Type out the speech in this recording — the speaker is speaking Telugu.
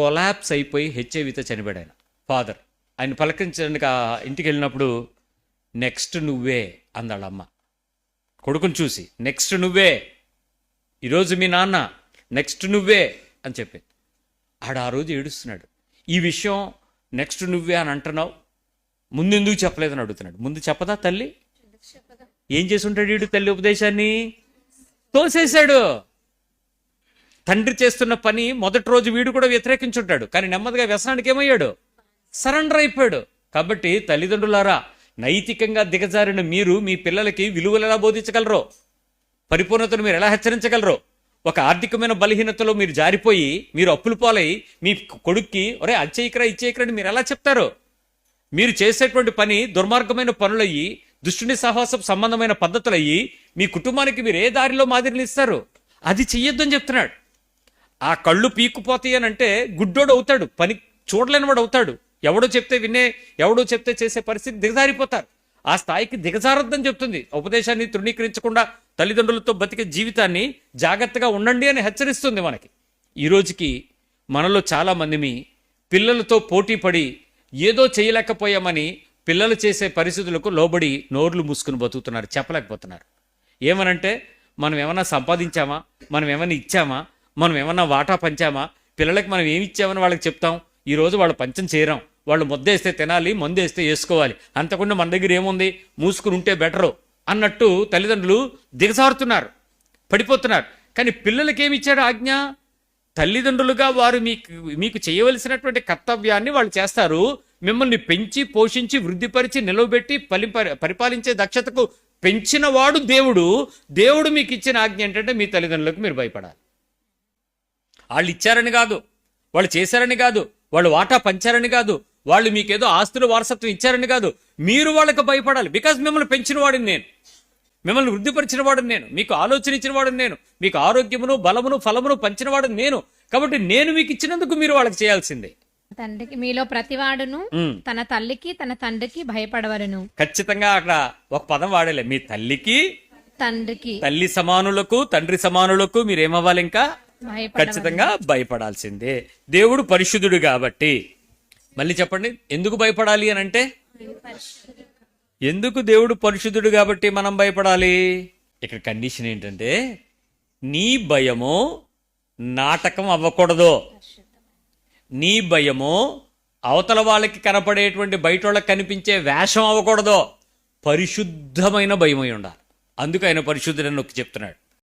కొలాప్స్ అయిపోయి హెచ్ఐవితో చనిపోయాడు ఆయన. ఫాదర్ ఆయన పలకరించడానికి ఆ ఇంటికి వెళ్ళినప్పుడు నెక్స్ట్ నువ్వే అందాళ్ళ అమ్మ. కొడుకుని చూసి నెక్స్ట్ నువ్వే. ఈరోజు మీ నాన్న నెక్స్ట్ నువ్వే అని చెప్పి. ఆడ ఆ రోజు ఏడుస్తున్నాడు. ఈ విషయం నెక్స్ట్ నువ్వే అని అంటున్నావు? ముందు ఎందుకు చెప్పలేదని అడుగుతున్నాడు. ముందు చెప్పదా తల్లి? ఏం చేసి ఉంటాడు వీడు తల్లి ఉపదేశాన్ని? తోసేశాడు. తండ్రి చేస్తున్న పని మొదటి రోజు వీడు కూడా వ్యతిరేకించుంటాడు. కానీ నెమ్మదిగా వ్యసనానికి ఏమయ్యాడు? సరెండర్ అయిపోయాడు. కాబట్టి తల్లిదండ్రులారా నైతికంగా దిగజారిన మీరు మీ పిల్లలకి విలువలు ఎలా బోధించగలరో పరిపూర్ణతను మీరు ఎలా హెచ్చరించగలరో ఒక ఆర్థికమైన బలహీనతలో మీరు జారిపోయి మీరు అప్పులు పాలై మీ కొడుక్కి ఒరే అచ్చయికరా ఇచ్చేయకరా అని మీరు ఎలా చెప్తారు? మీరు చేసేటువంటి పని దుర్మార్గమైన పనులయ్యి దుష్టుని సాహసం సంబంధమైన పద్ధతులయ్యి మీ కుటుంబానికి మీరు ఏ దారిలో మాదిరిని ఇస్తారు? అది చెయ్యొద్దని చెప్తున్నాడు. ఆ కళ్ళు పీక్కుపోతాయి అని అంటే గుడ్డోడు అవుతాడు పని చూడలేనివాడు అవుతాడు. ఎవడో చెప్తే వినే ఎవడో చెప్తే చేసే పరిస్థితి దిగజారిపోతారు. ఆ స్థాయికి దిగజారొద్దని చెప్తుంది. ఉపదేశాన్ని తృణీకరించకుండా తల్లిదండ్రులతో బతికే జీవితాన్ని జాగ్రత్తగా ఉండండి అని హెచ్చరిస్తుంది మనకి. ఈ రోజుకి మనలో చాలా మందిమి పిల్లలతో పోటీ పడి ఏదో చేయలేకపోయామని పిల్లలు చేసే పరిస్థితులకు లోబడి నోర్లు మూసుకుని బతుకుతున్నారు చెప్పలేకపోతున్నారు. ఏమనంటే మనం ఏమైనా సంపాదించామా? మనం ఏమైనా ఇచ్చామా? మనం ఏమన్నా వాటా పంచామా? పిల్లలకి మనం ఏమి ఇచ్చామని వాళ్ళకి చెప్తాం. ఈరోజు వాళ్ళు పంచం చేయరాం. వాళ్ళు ముద్దేస్తే తినాలి మందేస్తే వేసుకోవాలి. అంతకుండా మన దగ్గర ఏముంది? మూసుకుని ఉంటే బెటరు అన్నట్టు తల్లిదండ్రులు దిగసారుతున్నారు పడిపోతున్నారు. కానీ పిల్లలకి ఏమి ఇచ్చాడు ఆజ్ఞ? తల్లిదండ్రులుగా వారు మీకు మీకు చేయవలసినటువంటి కర్తవ్యాన్ని వాళ్ళు చేస్తారు. మిమ్మల్ని పెంచి పోషించి వృద్ధిపరిచి నిలవబెట్టి పలిప పరిపాలించే దక్షతకు పెంచిన వాడు దేవుడు. దేవుడు మీకు ఇచ్చిన ఆజ్ఞ ఏంటంటే మీ తల్లిదండ్రులకు మీరు భయపడాలి. వాళ్ళు ఇచ్చారని కాదు వాళ్ళు చేశారని కాదు వాళ్ళు వాటా పంచారని కాదు వాళ్ళు మీకేదో ఆస్తులు వారసత్వం ఇచ్చారని కాదు. మీరు వాళ్ళకి భయపడాలి. బికాజ్ మిమ్మల్ని పెంచిన వాడిని నేను. మిమ్మల్ని వృద్ధిపరిచిన వాడిని నేను. మీకు ఆలోచన ఇచ్చిన వాడిని నేను. మీకు ఆరోగ్యమును బలమును ఫలమును పంచిన వాడిని నేను. కాబట్టి నేను మీకు ఇచ్చినందుకు మీరు వాళ్ళకి చేయాల్సిందే. తండ్రికి మీలో ప్రతివాడును. తన తల్లికి తన తండ్రికి భయపడవలను. ఖచ్చితంగా అక్కడ ఒక పదం వాడలే. మీ తల్లికి తండ్రికి. తల్లి సమానులకు తండ్రి సమానులకు మీరేమవ్వాలి ఇంకా? ఖచ్చితంగా భయపడాల్సిందే. దేవుడు పరిశుద్ధుడు కాబట్టి. మళ్ళీ చెప్పండి ఎందుకు భయపడాలి అని అంటే? ఎందుకు దేవుడు పరిశుద్ధుడు కాబట్టి మనం భయపడాలి? ఇక్కడ కండిషన్ ఏంటంటే నీ భయము నాటకం అవ్వకూడదు. నీ భయము అవతల వాళ్ళకి కనపడేటువంటి బయట వాళ్ళకి కనిపించే వేషం అవ్వకూడదు. పరిశుద్ధమైన భయమై ఉండాలి. అందుకు ఆయన పరిశుద్ధుడని నొక్కి చెప్తున్నాడు.